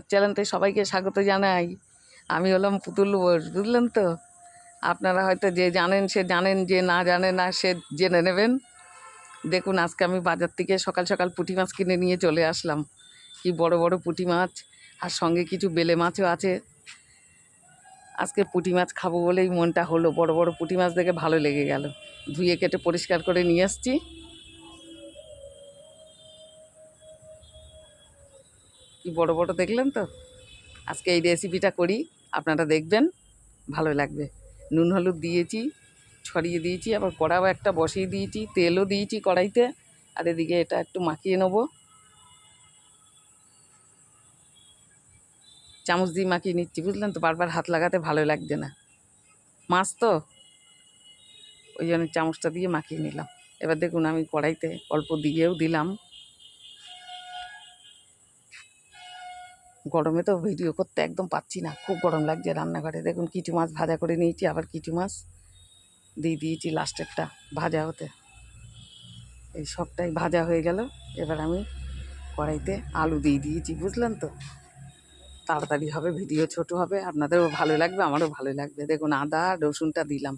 চ্যানেলতে সবাইকে স্বাগত জানাই। আমি হলাম পুতুল বোস, বুঝলেন তো? আপনারা হয়তো যে জানেন, সে জানেন, যে না জানে না, সে জেনে নেবেন। দেখুন, আজকে আমি বাজার থেকে সকাল সকাল পুঁটি মাছ কিনে নিয়ে চলে আসলাম। কি বড় বড় পুঁটি মাছ, আর সঙ্গে কিছু বেলে মাছও আছে। আজকে পুঁটি মাছ খাব বলেই মনটা হলো। বড় বড় পুঁটি মাছ দেখে ভালো লেগে গেল। ধুয়ে কেটে পরিষ্কার করে নিয়ে আসছি। কি বড় বড় দেখলেন তো? আজকে এই রেসিপিটা করি, আপনারা দেখবেন, ভালো লাগবে। নুন, হলুদ দিয়েছি, ছড়িয়ে দিয়েছি, আবার কড়াও একটা বসিয়ে দিয়েছি, তেলও দিয়েছি কড়াইতে, আর এদিকে এটা একটু মাখিয়ে নেব। চামচ দিয়ে মাখিয়ে নিচ্ছি, বুঝলেন তো? বারবার হাত লাগাতে ভালো লাগছে না। মাছ তো, ওই জন্য চামচটা দিয়ে মাখিয়ে নিলাম। এবার দেখুন, আমি কড়াইতে অল্প দিয়েও দিলাম। গরমে তো ভিডিও করতে একদম পাচ্ছি না। খুব গরম লাগছে রান্নাঘরে। দেখুন কিছু মাছ ভাজা করে নিয়েছি, আবার কিছু মাছ দিয়ে দিয়েছি লাস্টেরটা ভাজা হতে। এই সবটাই ভাজা হয়ে গেল। এবার আমি কড়াইতে আলু দিয়ে দিয়েছি, বুঝলেন তো? তাড়াতাড়ি হবে, ভিডিও ছোট হবে, আপনাদেরও ভালো লাগবে, আমারও ভালো লাগবে। দেখুন আদা, রসুনটা দিলাম।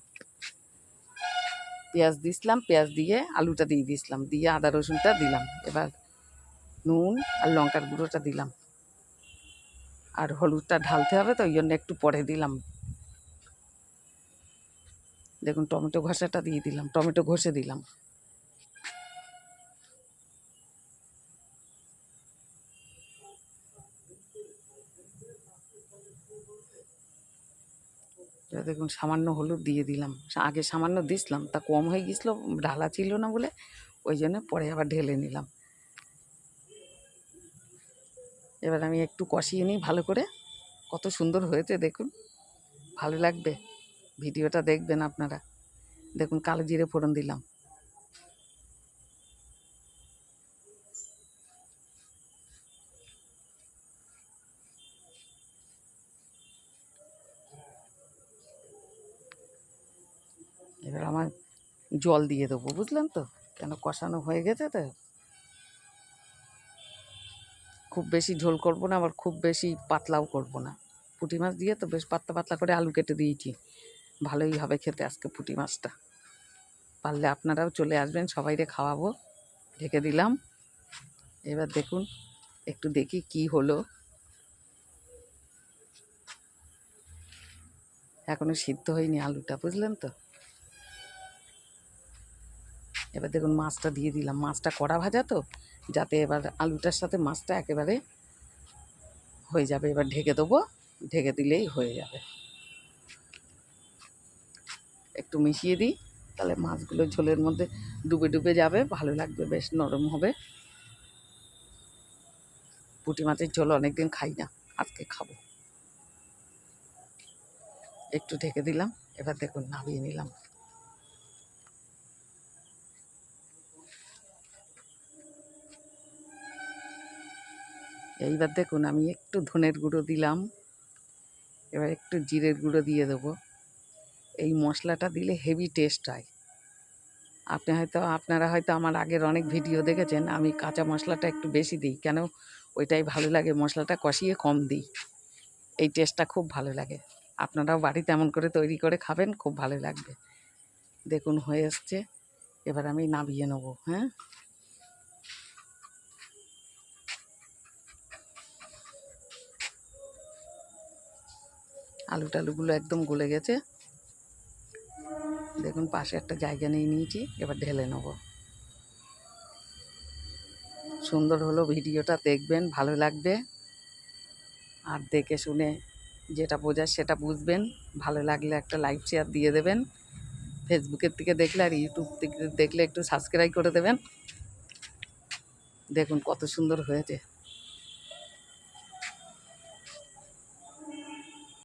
পেঁয়াজ দিছিলাম পেঁয়াজ দিয়ে আলুটা দিয়ে দিয়েছিলাম, দিয়ে আদা, রসুনটা দিলাম। এবার নুন আর লঙ্কার গুঁড়োটা দিলাম। আর হলুদটা ঢালতে হবে, তো ওই জন্য একটু পরে দিলাম। দেখুন, টমেটো ঘষাটা দিয়ে দিলাম, টমেটো ঘষে দিলাম। দেখুন, সামান্য হলুদ দিয়ে দিলাম। আগে সামান্য দিছিলাম, তা কম হয়ে গেছিল, ঢালা ছিল না বলে, ওই জন্য পরে আবার ঢেলে নিলাম। এবার আমি একটু কষিয়ে নিই ভালো করে। কত সুন্দর হয়েছে দেখুন। ভালো লাগবে। ভিডিওটা দেখবেন আপনারা। দেখুন কালো জিরে ফোড়ন দিলাম। এবার আমার জল দিয়ে দেবো, বুঝলেন তো? কেন কষানো হয়ে গেছে তো? খুব বেশি ঝোল করব না, আবার খুব বেশি পাতলাও করব না। পুঁটি মাছ দিয়ে তো বেশ পাতলা পাতলা করে আলু কেটে দিয়েছি। ভালোই হবে খেতে আজকে পুঁটি মাছটা। পারলে আপনারাও চলে আসবেন, সবাইরে খাওয়াবো। ঢেকে দিলাম। এবার দেখুন, একটু দেখি কি হলো। এখনও সিদ্ধ হয়নি আলুটা, বুঝলেন তো? এবার দেখুন মাছটা দিয়ে দিলাম। মাছটা কড়া ভাজা তো যাতে এবার আলুটার সাথে মাছটা একেবারে হয়ে যাবে। এবার ঢেকে দেবো। ঢেকে দিলেই হয়ে যাবে। একটু মিশিয়ে দিই, তাহলে মাছগুলো ঝোলের মধ্যে ডুবে ডুবে যাবে, ভালো লাগবে, বেশ নরম হবে। পুঁটি মাছের ঝোল অনেকদিন খাই না, আজকে খাব। একটু ঢেকে দিলাম, এবার দেখুন নামিয়ে নিলাম। এইবার দেখুন, আমি একটু ধনের গুঁড়ো দিলাম। এবার একটু জিরের গুঁড়ো দিয়ে দেবো। এই মশলাটা দিলে হেভি টেস্ট হয়। আপনি হয়তো, আপনারা হয়তো আমার আগের অনেক ভিডিও দেখেছেন, আমি কাঁচা মশলাটা একটু বেশি দিই। কেন? ওইটাই ভালো লাগে, মশলাটা কষিয়ে কম দিই। এই টেস্টটা খুব ভালো লাগে। আপনারাও বাড়িতে এমন করে তৈরি করে খাবেন, খুব ভালো লাগবে। দেখুন, হয়ে এসছে। এবার আমি নামিয়ে নেব হ্যাঁ? আলু টালুগুলো একদম গলে গেছে। দেখুন, পাশে একটা জায়গা নিয়ে নিয়েছি, এবার ঢেলে নেব। সুন্দর হলো ভিডিওটা, দেখবেন, ভালো লাগবে। আর দেখে শুনে যেটা বোঝার সেটা বুঝবেন। ভালো লাগলে একটা লাইক, শেয়ার দিয়ে দেবেন। ফেসবুকের থেকে দেখলে আর ইউটিউব থেকে দেখলে একটু সাবস্ক্রাইব করে দেবেন। দেখুন, কত সুন্দর হয়েছে।